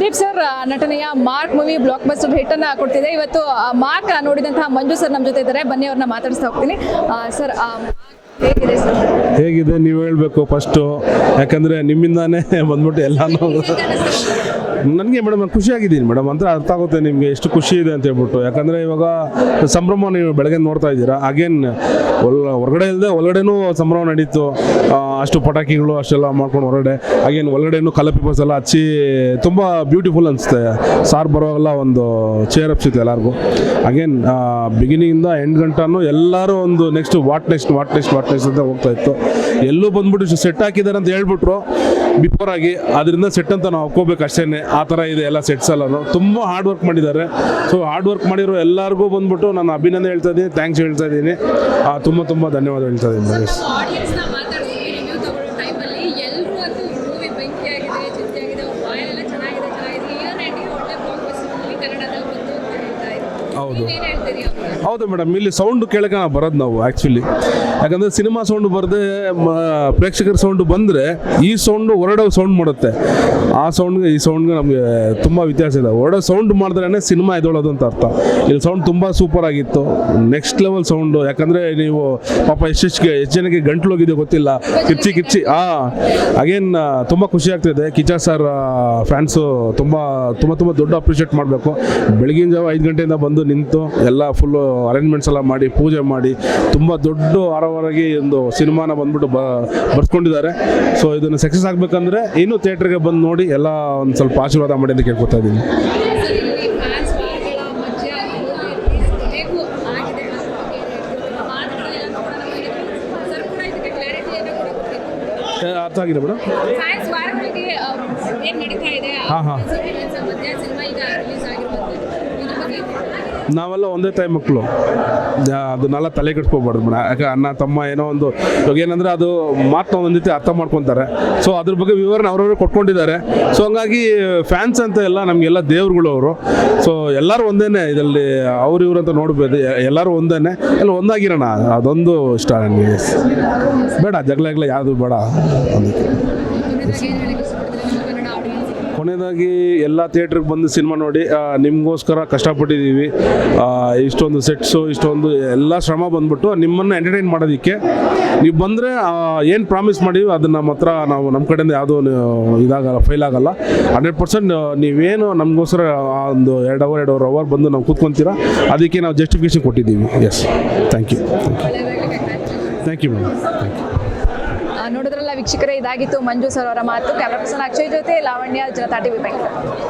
Sudeep sir ನಟನೆಯ Mark movie blockbuster hit ಅನ್ನ ಕೊಡ್ತಿದೆ. ಇವತ್ತು ಆ, ಮಾರ್ಕ್ ನೋಡಿದಂತಹ ಮಂಜು ಸರ್ ನಮ್ಮ ಜೊತೆ ಇದ್ದಾರೆ. ಬನ್ನಿ ಅವ್ರನ್ನ ಮಾತಾಡಿಸ್ತಾ ಹೋಗ್ತೀನಿ. ಸರ್ ಆ, ಹೇಗಿದೆ ಸರ್? ಹೇಗಿದೆ ನೀವು ಹೇಳಬೇಕು ಫಸ್ಟು. ಯಾಕಂದರೆ ನಿಮ್ಮಿಂದಾನೇ ಬಂದ್ಬಿಟ್ಟು ಎಲ್ಲಾನು ನನಗೆ ಮೇಡಮ್, ನಾನು ಖುಷಿಯಾಗಿದ್ದೀನಿ ಮೇಡಮ್. ಅಂದರೆ ಅರ್ಥ ಆಗುತ್ತೆ ನಿಮಗೆ ಎಷ್ಟು ಖುಷಿ ಇದೆ ಅಂತ ಹೇಳ್ಬಿಟ್ಟು. ಯಾಕಂದರೆ ಇವಾಗ ಸಂಭ್ರಮ ನೀವು ಬೆಳಗ್ಗೆ ನೋಡ್ತಾ ಇದ್ದೀರಾ ಅಗೇನ್ ಹೊರಗಡೆ ಇಲ್ಲದೆ ಒಳಗಡೆನೂ ಸಂಭ್ರಮ ನಡೀತು. ಅಷ್ಟು ಪಟಾಕಿಗಳು ಅಷ್ಟೆಲ್ಲ ಮಾಡ್ಕೊಂಡು ಹೊರಗಡೆ ಅಗೇನ್ ಒಳಗಡೆನೂ ಕಲರ್ ಪೇಪರ್ಸ್ ಎಲ್ಲ ಹಚ್ಚಿ, ತುಂಬ ಬ್ಯೂಟಿಫುಲ್ ಅನಿಸುತ್ತೆ. ಸಾರ್ ಬರೋವೆಲ್ಲ ಒಂದು ಚೇರ್ ಅಪ್ಸಿತ್ತು ಎಲ್ಲರಿಗೂ. ಅಗೇನ್ ಬಿಗಿನಿಂಗಿಂದ ಎಂಟು ಗಂಟನೂ ಎಲ್ಲರೂ ಒಂದು next what next what next what next ಅಂತ ಹೋಗ್ತಾ ಇತ್ತು. ಎಲ್ಲೂ ಬಂದ್ಬಿಟ್ಟು ಸೆಟ್ ಹಾಕಿದ್ದಾರೆ ಅಂತ ಹೇಳ್ಬಿಟ್ರು. ಬಿಫೋರ್ ಆಗಿ ಅದರಿಂದ ಸೆಟ್ ಅಂತ ನಾವು ಒಪ್ಕೋಬೇಕು ಅಷ್ಟೇ ಆ ಥರ ಇದೆ ಎಲ್ಲ ಸೆಟ್ಸ್ ಎಲ್ಲನೂ. ತುಂಬ ಹಾರ್ಡ್ ವರ್ಕ್ ಮಾಡಿದ್ದಾರೆ. ಸೊ ಹಾರ್ಡ್ ವರ್ಕ್ ಮಾಡಿರೋ ಎಲ್ಲರಿಗೂ ಬಂದ್ಬಿಟ್ಟು ನಾನು ಅಭಿನಂದನೆ ಹೇಳ್ತಾ ಇದ್ದೀನಿ. ಥ್ಯಾಂಕ್ಸ್ ಹೇಳ್ತಾ ಇದ್ದೀನಿ. ತುಂಬ ತುಂಬ ಧನ್ಯವಾದ ಹೇಳ್ತಾ ಇದ್ದೀನಿ ಹೌದು. ಹೌದು ಮೇಡಮ್ ಇಲ್ಲಿ ಸೌಂಡ್ ಕೇಳಕ್ಕೆ ಬರೋದು ನಾವು ಆ್ಯಕ್ಚುಲಿ ಯಾಕಂದರೆ ಸಿನಿಮಾ ಸೌಂಡ್ ಬರದೆ ಪ್ರೇಕ್ಷಕರ ಸೌಂಡ್ ಬಂದರೆ ಈ ಸೌಂಡು ಹೊರಡೋ ಸೌಂಡ್ ಮಾಡುತ್ತೆ. ಆ ಸೌಂಡ್ಗೆ ಈ ಸೌಂಡ್ಗೆ ನಮಗೆ ತುಂಬ ವ್ಯತ್ಯಾಸ ಇದೆ. ಹೊರಡೋ ಸೌಂಡ್ ಮಾಡಿದ್ರೆ ಸಿನಿಮಾ ಎದೊಳೋದು ಅಂತ ಅರ್ಥ. ಇಲ್ಲಿ ಸೌಂಡ್ ತುಂಬ ಸೂಪರ್ ಆಗಿತ್ತು. ನೆಕ್ಸ್ಟ್ ಲೆವೆಲ್ ಸೌಂಡು ಯಾಕಂದರೆ ನೀವು ಪಾಪ ಎಷ್ಟೆಷ್ಟು ಎಷ್ಟು ಜನಕ್ಕೆ ಗಂಟ್ಲು ಹೋಗಿದೆ ಗೊತ್ತಿಲ್ಲ. ಕಿಚ್ಚಿ ಕಿಚ್ಚಿ ಹಾಂ ಅಗೇನ್ ತುಂಬ ಖುಷಿ ಆಗ್ತಿದೆ. ಕಿಚ್ಚ ಸರ್ ಫ್ಯಾನ್ಸು ತುಂಬ ತುಂಬ ತುಂಬ ದೊಡ್ಡ ಅಪ್ರಿಷಿಯೇಟ್ ಮಾಡಬೇಕು. ಬೆಳಗಿನ ಜಾವ ಐದು ಗಂಟೆಯಿಂದ ಬಂದು ನಿಂತು ಎಲ್ಲ ಫುಲ್ಲು ಅರೇಂಜ್ಮೆಂಟ್ಸ್ ಎಲ್ಲ ಮಾಡಿ ಪೂಜೆ ಮಾಡಿ ತುಂಬ ದೊಡ್ಡ ಆರವರೆಗೆ ಒಂದು ಸಿನಿಮಾನ ಬಂದ್ಬಿಟ್ಟು ಬ ಬರ್ಸ್ಕೊಂಡಿದ್ದಾರೆ. ಸೊ ಇದನ್ನು ಸಕ್ಸಸ್ ಆಗಬೇಕಂದ್ರೆ ಇನ್ನೂ ಥಿಯೇಟ್ರಿಗೆ ಬಂದು ನೋಡಿ ಎಲ್ಲ ಒಂದು ಸ್ವಲ್ಪ ಆಶೀರ್ವಾದ ಮಾಡಿ ಅಂತ ಕೇಳ್ಕೊತಾ ಇದ್ದೀನಿ. ಅರ್ಥ ಆಗಿದೆ ಮೇಡಮ್? ಹಾ, ಹಾ. ನಾವೆಲ್ಲ ಒಂದೇ ತಾಯಿ ಮಕ್ಕಳು. ಅದನ್ನೆಲ್ಲ ತಲೆ ಕೆಡ್ಸ್ಕೋಬಾರ್ದು ಮೇಡಮ್ ಯಾಕೆ, ಅಣ್ಣ, ತಮ್ಮ ಏನೋ ಒಂದು, ಇವಾಗ ಏನಂದ್ರೆ ಅದು ಮಾತನ್ನ ಒಂದೊಂದು ರೀತಿ ಅರ್ಥ ಮಾಡ್ಕೊತಾರೆ. ಸೊ ಅದ್ರ ಬಗ್ಗೆ ವಿವರಣೆ ಅವ್ರವ್ರು ಕೊಟ್ಕೊಂಡಿದ್ದಾರೆ. ಸೊ ಹಂಗಾಗಿ ಫ್ಯಾನ್ಸ್ ಅಂತ ಎಲ್ಲ ನಮಗೆಲ್ಲ ದೇವ್ರುಗಳು ಅವರು. ಸೊ ಎಲ್ಲರೂ ಒಂದೇನೆ ಇದರಲ್ಲಿ, ಅವ್ರು ಇವ್ರು ಅಂತ ನೋಡ್ಬೋದು. ಎಲ್ಲರೂ ಒಂದೇನೆ. ಎಲ್ಲ ಒಂದಾಗಿರೋಣ. ಅದೊಂದು ಇಷ್ಟ ನನಗೆ. ಬೇಡ, ಜಗಳ ಯಾವುದು ಬೇಡ. ಕೊನೆಯದಾಗಿ ಎಲ್ಲ ಥಿಯೇಟ್ರಿಗೆ ಬಂದು ಸಿನಿಮಾ ನೋಡಿ ನಿಮಗೋಸ್ಕರ ಕಷ್ಟಪಟ್ಟಿದ್ದೀವಿ. ಇಷ್ಟೊಂದು ಸೆಟ್ಸು ಇಷ್ಟೊಂದು ಎಲ್ಲ ಶ್ರಮ ಬಂದ್ಬಿಟ್ಟು ನಿಮ್ಮನ್ನು ಎಂಟರ್ಟೈನ್ ಮಾಡೋದಕ್ಕೆ. ನೀವು ಬಂದರೆ ಏನು ಪ್ರಾಮಿಸ್ ಮಾಡಿವಿ ಅದನ್ನು ನಮ್ಮ ಹತ್ರ ನಾವು ನಮ್ಮ ಕಡೆಯಿಂದ ಯಾವುದೂ ಇದಾಗಲ್ಲ ಫೈಲ್ ಆಗಲ್ಲ. ಹಂಡ್ರೆಡ್ ಪರ್ಸೆಂಟ್ ನೀವೇನು ನಮಗೋಸ್ಕರ ಒಂದು ಎರಡು ಅವರ್ ಎರಡು ಅವರ್ ಬಂದು ನಾವು ಕೂತ್ಕೊಂತೀರಾ ಅದಕ್ಕೆ ನಾವು ಜಸ್ಟಿಫಿಕೇಶನ್ ಕೊಟ್ಟಿದ್ದೀವಿ. Yes thank you thank you madam thank you ನೋಡಿದ್ರಲ್ಲ ವೀಕ್ಷಕರೇ, ಇದಾಗಿತ್ತು ಮಂಜು ಸರ್ ಅವರ ಮಾತು. ಕ್ಯಾಮ್ರಾ ಪರ್ಸನ್ ಅಕ್ಷಯ್ ಜೊತೆ, ಲಾವಣ್ಯ, ಜನತಾ ಟಿವಿ ಬೆಂಗಳೂರು.